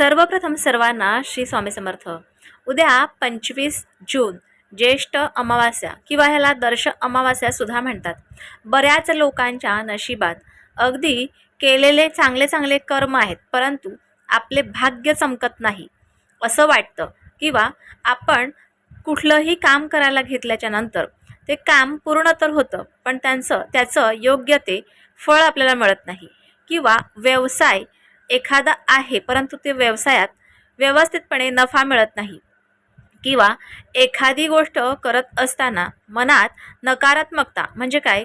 सर्वप्रथम सर्वांना श्री स्वामी समर्थ. उद्या पंचवीस जून ज्येष्ठ अमावास्या किंवा ह्याला दर्श अमावास्या सुद्धा म्हणतात. बऱ्याच लोकांच्या नशिबात अगदी केलेले चांगले चांगले कर्म आहेत परंतु आपले भाग्य चमकत नाही. असं वाटतं किंवा आपण कुठलंही काम करायला घेतल्याच्या नंतर ते काम पूर्ण तर होतं पण त्यांचं त्याचं योग्य ते फळ आपल्याला मिळत नाही. किंवा व्यवसाय एखादा आहे परंतु ते व्यवसायात व्यवस्थितपणे नफा मिळत नाही. किंवा एखादी गोष्ट करत असताना मनात नकारात्मकता म्हणजे काय?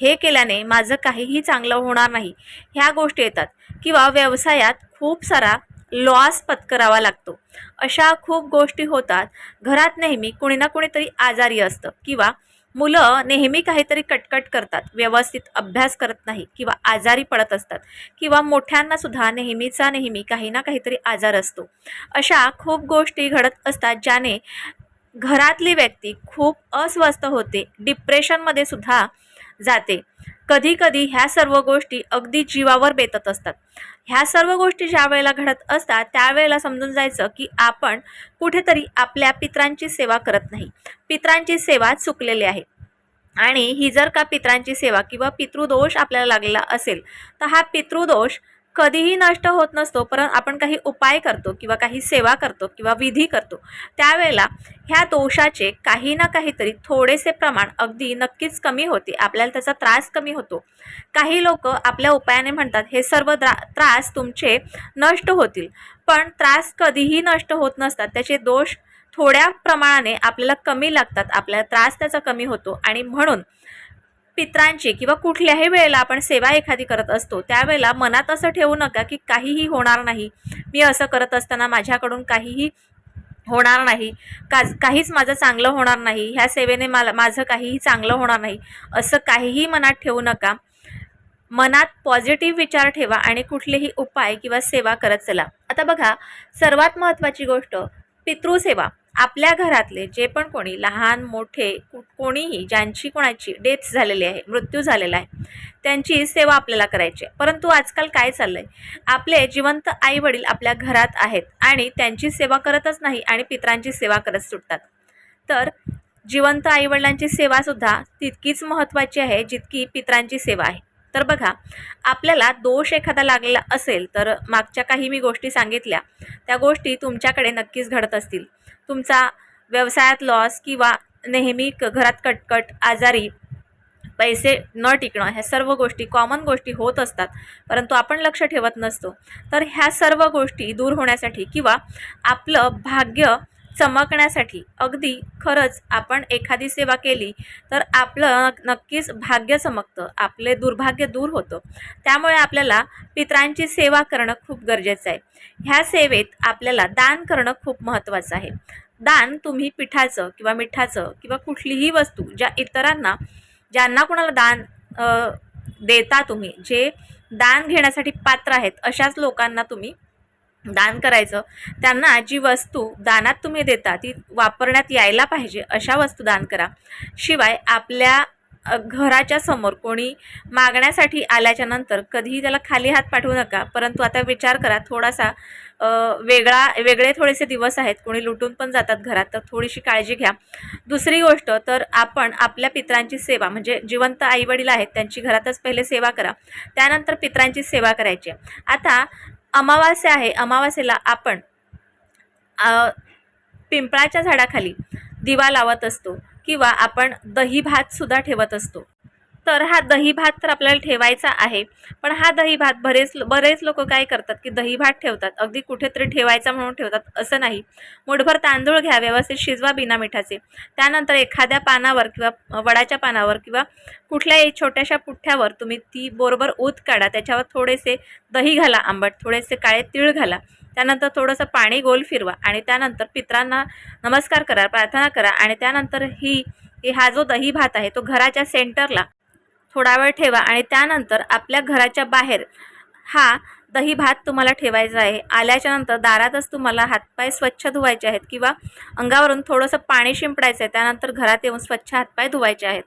हे केल्याने माझं काहीही चांगलं होणार नाही. ह्या गोष्टी येतात. किंवा व्यवसायात खूप सारा लॉस पत्करावा लागतो. अशा खूप गोष्टी होतात. घरात नेहमी कुणी ना कुणीतरी आजारी असतं. किंवा मुलं नेहमी काहीतरी कटकट करतात व्यवस्थित अभ्यास करत नाही किंवा आजारी पडत असतात किंवा मोठ्यांना सुद्धा नेहमीचा नेहमी काही ना काहीतरी आजार असतो. अशा खूप गोष्टी घडत असतात ज्याने घरातली व्यक्ती खूप अस्वस्थ होते. डिप्रेशनमध्ये सुद्धा जाते. कधी कधी ह्या सर्व गोष्टी अगदी जीवावर बेतत असतात. ह्या सर्व गोष्टी ज्या वेळेला घडत असतात त्यावेळेला समजून जायचं की आपण कुठेतरी आपल्या पित्रांची सेवा करत नाही. पित्रांची सेवा चुकलेली आहे. आणि ही जर का पित्रांची सेवा किंवा पितृदोष आपल्याला लागलेला असेल तर हा पितृदोष कधीही नष्ट होत नसतो परंतु आपण काही उपाय करतो किंवा काही सेवा करतो किंवा विधी करतो त्यावेळेला ह्या दोषाचे काही ना काहीतरी थोडेसे प्रमाण अगदी नक्कीच कमी होते. आपल्याला त्याचा त्रास कमी होतो. काही लोक आपल्या उपायाने म्हणतात हे सर्व द्रा त्रास तुमचे नष्ट होतील. पण त्रास कधीही नष्ट होत नसतात. त्याचे दोष थोड्या प्रमाणाने आपल्याला कमी लागतात. आपल्याला त्रास त्याचा कमी होतो. आणि म्हणून पित्रांची किंवा कुठल्याही वेळेला आपण सेवा एखादी करत असतो त्यावेळेला मनात असं ठेवू नका की काहीही होणार नाही. मी असं करत असताना माझ्याकडून काहीही होणार नाही. का काहीच माझं चांगलं होणार नाही. ह्या सेवेने मला माझं काहीही चांगलं होणार नाही. असं काहीही मनात ठेवू नका. मनात पॉझिटिव्ह विचार ठेवा आणि कुठलेही उपाय किंवा सेवा करत चला. आता बघा सर्वात महत्त्वाची गोष्ट पितृसेवा. आपल्या घरातले जे पण कोणी लहान मोठे कु- कोणीही ज्यांची कोणाची डेथ झालेली आहे मृत्यू झालेला आहे त्यांची सेवा आपल्याला करायची आहे. परंतु आजकाल काय चाललं आहे आपले जिवंत आई वडील आपल्या घरात आहेत आणि त्यांची सेवा करतच नाही आणि पित्रांची सेवा करत सुटतात. तर जिवंत आईवडिलांची सेवासुद्धा तितकीच महत्त्वाची आहे जितकी पित्रांची सेवा आहे. तर बघा आपल्याला दोष एखादा लागलेला असेल तर मागच्या काही मी गोष्टी सांगितल्या त्या गोष्टी तुमच्याकडे नक्कीच घडत असतील. तुमचा व्यवसायात लॉस किंवा नेहमी क घरात कटकट आजारी पैसे न टिकणं ह्या सर्व गोष्टी कॉमन गोष्टी होत असतात परंतु आपण लक्ष ठेवत नसतो. तर ह्या सर्व गोष्टी दूर होण्यासाठी किंवा आपलं भाग्य चमकण्यासाठी. अगदी खरंच आपण एखादी सेवा केली तर आपलं नक्कीच भाग्य चमकतं आपले दुर्भाग्य दूर होतं. त्यामुळे आपल्याला पित्रांची सेवा करणं खूप गरजेचं आहे. ह्या सेवेत आपल्याला दान करणं खूप महत्त्वाचं आहे. दान तुम्ही पिठाचं किंवा मिठाचं किंवा कुठलीही वस्तू ज्या इतरांना ज्यांना कोणाला दान देता तुम्ही जे दान घेण्यासाठी पात्र आहेत अशाच लोकांना तुम्ही दान करायचं त्यांना जी वस्तू दानात तुम्ही देता ती वापरण्यात यायला पाहिजे अशा वस्तू दान करा. शिवाय आपल्या घराच्या समोर कोणी मागण्यासाठी आल्याच्यानंतर कधीही त्याला खाली हात पाठवू नका परंतु आता विचार करा थोडासा वेगळा वेगळे थोडेसे दिवस आहेत कोणी लुटून पण जातात घरात तर थोडीशी काळजी घ्या. दुसरी गोष्ट तर आपण आपल्या पित्रांची सेवा म्हणजे जिवंत आईवडील आहेत त्यांची घरातच पहिले सेवा करा. त्यानंतर पित्रांची सेवा करायची. आता अमावास्या आहे अमावास्येला आपण पिंपळाच्या झाडाखाली दिवा लावत असतो किंवा आपण दही भात सुद्धा ठेवत असतो. तर हा दही भात तर आपल्याला ठेवायचा आहे. पण हा दही भात बरेच बरेच लोक काय करतात की दही भात ठेवतात. अगदी कुठेतरी ठेवायचा म्हणून ठेवतात. असं नाही. मुठभर तांदूळ घ्या व्यवस्थित शिजवा बिना मिठाचे. त्यानंतर एखाद्या पानावर किंवा वडाच्या पानावर किंवा कुठल्याही छोट्याशा पुठ्ठ्यावर तुम्ही ती बरोबर ऊत काढा. त्याच्यावर थोडेसे दही घाला आंबट. थोडेसे काळे तीळ घाला. त्यानंतर थोडंसं पाणी गोल फिरवा आणि त्यानंतर पित्रांना नमस्कार करा प्रार्थना करा आणि त्यानंतर ही हा जो दही भात आहे तो घराच्या सेंटरला थोडा वेळ ठेवा आणि त्यानंतर आपल्या घराच्या बाहेर हा दही भात तुम्हाला ठेवायचा आहे. आल्याच्यानंतर दारातच तुम्हाला हातपाय स्वच्छ धुवायचे आहेत किंवा अंगावरून थोडंसं पाणी शिंपडायचं आहे. त्यानंतर घरात येऊन स्वच्छ हातपाय धुवायचे आहेत.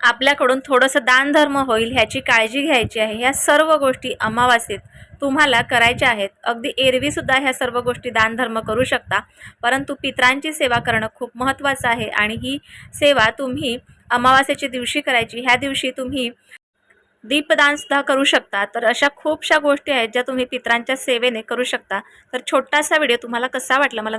आपल्याकडून थोडंसं दानधर्म होईल ह्याची काळजी घ्यायची आहे. ह्या सर्व गोष्टी अमावास्येत तुम्हाला करायच्या आहेत. अगदी एरवीसुद्धा ह्या सर्व गोष्टी दानधर्म करू शकता. परंतु पित्रांची सेवा करणं खूप महत्त्वाचं आहे आणि ही सेवा तुम्ही अमावास्येच्या दिवशी करायची. ह्या दिवशी तुम्ही दीपदानसुद्धा करू शकता. तर अशा खूपशा गोष्टी आहेत ज्या तुम्ही पित्रांच्या सेवेने करू शकता. तर छोटासा व्हिडिओ तुम्हाला कसा वाटला? मला